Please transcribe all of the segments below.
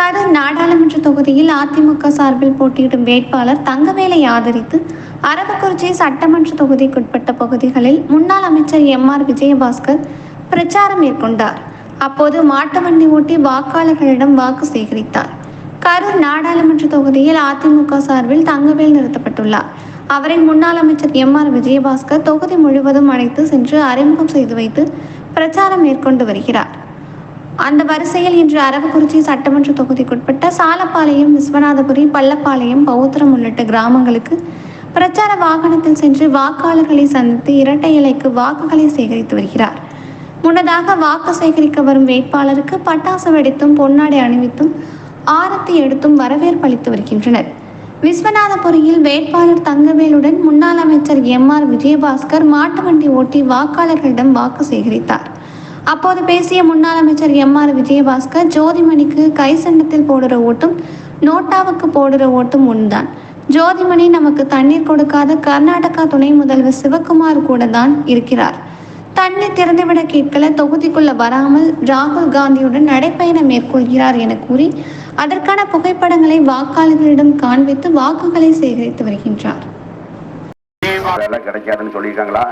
கரூர் நாடாளுமன்ற தொகுதியில் அதிமுக சார்பில் போட்டியிடும் வேட்பாளர் தங்கவேலை ஆதரித்து அரவக்குறிச்சி சட்டமன்ற தொகுதிக்குட்பட்ட பகுதிகளில் முன்னாள் அமைச்சர் எம் ஆர் விஜயபாஸ்கர் பிரச்சாரம் மேற்கொண்டார். அப்போது மாட்டு வண்டி ஓட்டி வாக்காளர்களிடம் வாக்கு சேகரித்தார். கரூர் நாடாளுமன்ற தொகுதியில் அதிமுக சார்பில் தங்கவேல் நிறுத்தப்பட்டுள்ளார். அவரை முன்னாள் அமைச்சர் எம் ஆர் விஜயபாஸ்கர் தொகுதி முழுவதும் அழைத்து சென்று அறிமுகம் செய்து வைத்து பிரச்சாரம் மேற்கொண்டு வருகிறார். அந்த வரிசையில் இன்று அரவக்குறிச்சி சட்டமன்ற தொகுதிக்குட்பட்ட சாலப்பாளையம் விஸ்வநாதபுரி பள்ளப்பாளையம் பௌத்திரம் உள்ளிட்ட கிராமங்களுக்கு பிரச்சார வாகனத்தில் சென்று வாக்காளர்களை சந்தித்து இரட்டை இலைக்கு வாக்குகளை சேகரித்து வருகிறார். முன்னதாக வாக்கு சேகரிக்க வரும் வேட்பாளருக்கு பட்டாசு வெடித்தும் பொன்னாடை அணிவித்தும் ஆரத்தி எடுத்தும் வரவேற்பு அளித்து வருகின்றனர். விஸ்வநாதபுரியில் வேட்பாளர் தங்கவேலுடன் முன்னாள் அமைச்சர் எம் ஆர் விஜயபாஸ்கர் மாட்டு வண்டி ஓட்டி வாக்காளர்களிடம் வாக்கு சேகரித்தார். அப்போது பேசிய முன்னாள் அமைச்சர் எம் ஆர் விஜயபாஸ்கர் ஜோதிமணிக்கு கை சண்டத்தில் போடுற ஓட்டும் நோட்டாவுக்கு போடுற ஓட்டும் ஒன்றுதான் ஜோதிமணி நமக்கு தண்ணீர் கொடுக்காத கர்நாடகா துணை முதல்வர் சிவக்குமார் கூட தான் இருக்கிறார். தண்ணீர் திறந்துவிட கேட்கல தொகுதிக்குள்ள வராமல் ராகுல் காந்தியுடன் நடைப்பயணம் மேற்கொள்கிறார் என கூறி அதற்கான புகைப்படங்களை வாக்காளர்களிடம் காண்பித்து வாக்குகளை சேகரித்து வருகின்றார். அதெல்லாம் கிடைக்காதுன்னு சொல்லியிருக்காங்களா?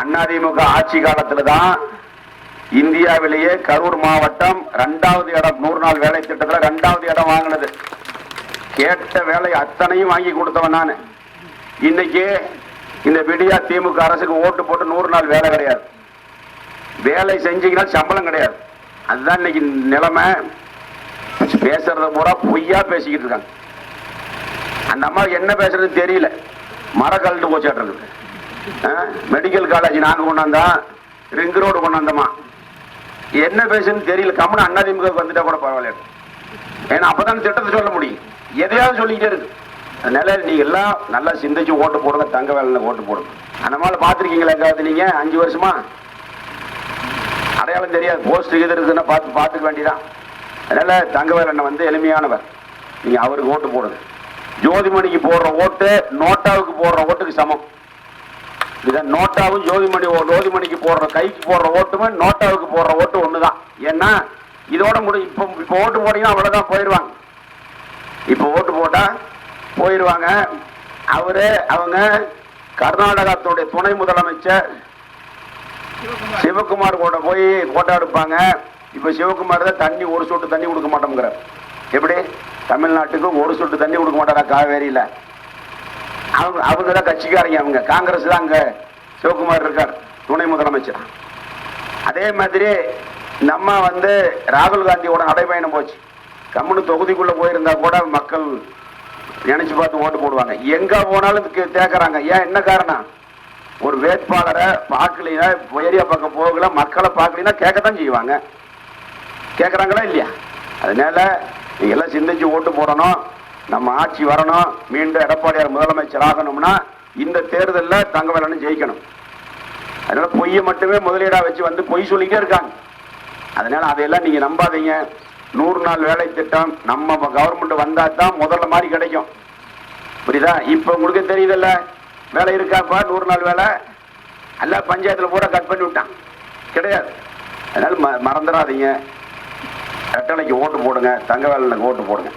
அதிமுக ஆட்சி காலத்துல தான் இந்தியாவிலேயே கரூர் மாவட்டம் ரெண்டாவது இடம் நூறு நாள் வேலை திட்டத்தில் ரெண்டாவது இடம் வாங்கினது. கேட்ட வேலை அத்தனையும் வாங்கி கொடுத்தவன் நான். இன்னைக்கு இந்த விடியா திமுக அரசுக்கு ஓட்டு போட்டு நூறு நாள் வேலை கிடையாது. வேலை செஞ்சீங்கன்னா சம்பளம் கிடையாது. அதுதான் இன்னைக்கு நிலைமை. பேசுறத பூரா பொய்யா பேசிக்கிட்டு இருக்காங்க. அந்த அம்மா என்ன பேசுறது தெரியல. மர கழுட்டு போச்சாட்டு மெடிக்கல் காலேஜ் நாங்க கொண்டாந்தா ரிங் ரோடு கொண்டாந்தோமா என்ன பேசுன்னு தெரியல. கம்முன்னு அண்ணாதிமுக வந்துட்டா கூட பரவாயில்ல ஏன்னா அப்பதான் திட்டத்தை சொல்ல முடியும். எதையாவது சொல்லிக்கிட்டே இருக்கு. அதனால நீங்க எல்லாம் நல்லா சிந்திச்சு ஓட்டு போடுங்க தங்க வேலை ஓட்டு போடுங்க. அந்த மாதிரி பாத்திருக்கீங்களா எங்காவது நீங்க? அஞ்சு வருஷமா? அடையாளம் தெரியாது. போஸ்ட் இது இருக்குன்னா பார்த்து பார்த்துக்க வேண்டியதான் அதனால தங்கவேல் அண்ணன் வந்து எளிமையானவர். நீங்க அவருக்கு ஓட்டு போடுங்க. ஜோதிமணிக்கு போடுற ஓட்டு நோட்டாவுக்கு போடுற ஓட்டுக்கு சமம். இதான் நோட்டாவும் ஜோதிமணி ஓ- ஜோதிமணிக்கு போடுற கைக்கு போடுற ஓட்டுமே நோட்டாவுக்கு போடுற ஓட்டு தான் ஏன்னா இதோட முடி இப்போ இப்போ ஓட்டு போட்டீங்கன்னா அவ்வளோதான் போயிடுவாங்க இப்போ ஓட்டு போட்டால் போயிடுவாங்க அவரு அவங்க கர்நாடகத்துடைய துணை முதலமைச்சர் சிவகுமார் கூட போய் போட்டோ எடுப்பாங்க. இப்போ சிவகுமார் தான் தண்ணி ஒரு சொட்டு தண்ணி கொடுக்க மாட்டோங்கிறார் எப்படி? தமிழ்நாட்டுக்கு ஒரு சொட்டு தண்ணி கொடுக்க மாட்டாரா? காவேரியில். அவங்க அவங்க தான் கட்சிக்காரங்க அவங்க. காங்கிரஸ் தான் அங்க சிவகுமார் இருக்கார் துணை முதலமைச்சர். அதே மாதிரி நம்ம வந்து ராகுல் காந்தியோட நடைபயணம் போச்சு. கம்முனு தொகுதிக்குள்ள போயிருந்தா கூட மக்கள் நினைச்சு பார்த்து ஓட்டு போடுவாங்க. எங்க போனாலும் கே- ஏன் என்ன காரணம்? ஒரு வேட்பாளரை பார்க்கலையா ஏரியா பக்கம் போகல மக்களை பார்க்கலைன்னா கேட்கத்தான் செய்வாங்க. கேட்குறாங்களா இல்லையா? அதனால நீங்க எல்லாம் சிந்திச்சு ஓட்டு போடணும். நம்ம ஆட்சி வரணும் மீண்டும் எடப்பாடியார் முதலமைச்சர் ஆகணும்னா இந்த தேர்தலில் தங்கவேலன்னு ஜெயிக்கணும். அதனால பொய்யை மட்டுமே முதலீடா வச்சு வந்து பொய் சொல்லிக்கே இருக்காங்க. அதனால அதையெல்லாம் நீங்க நம்பாதீங்க. நூறு நாள் வேலை திட்டம் நம்ம கவர்மெண்ட் வந்தா தான் முதல்ல மாதிரி கிடைக்கும். புரியுதா? இப்போ உங்களுக்கு தெரியுதுல்ல வேலை இருக்காப்பா நூறு நாள் வேலை? எல்லாம் பஞ்சாயத்தில் பூரா கட் பண்ணி விட்டான் கிடையாது. அதனால ம- மறந்துடாதீங்க. ரெட்டலைக்கு ஓட்டு போடுங்க தங்க வேலைக்கு ஓட்டு போடுங்க.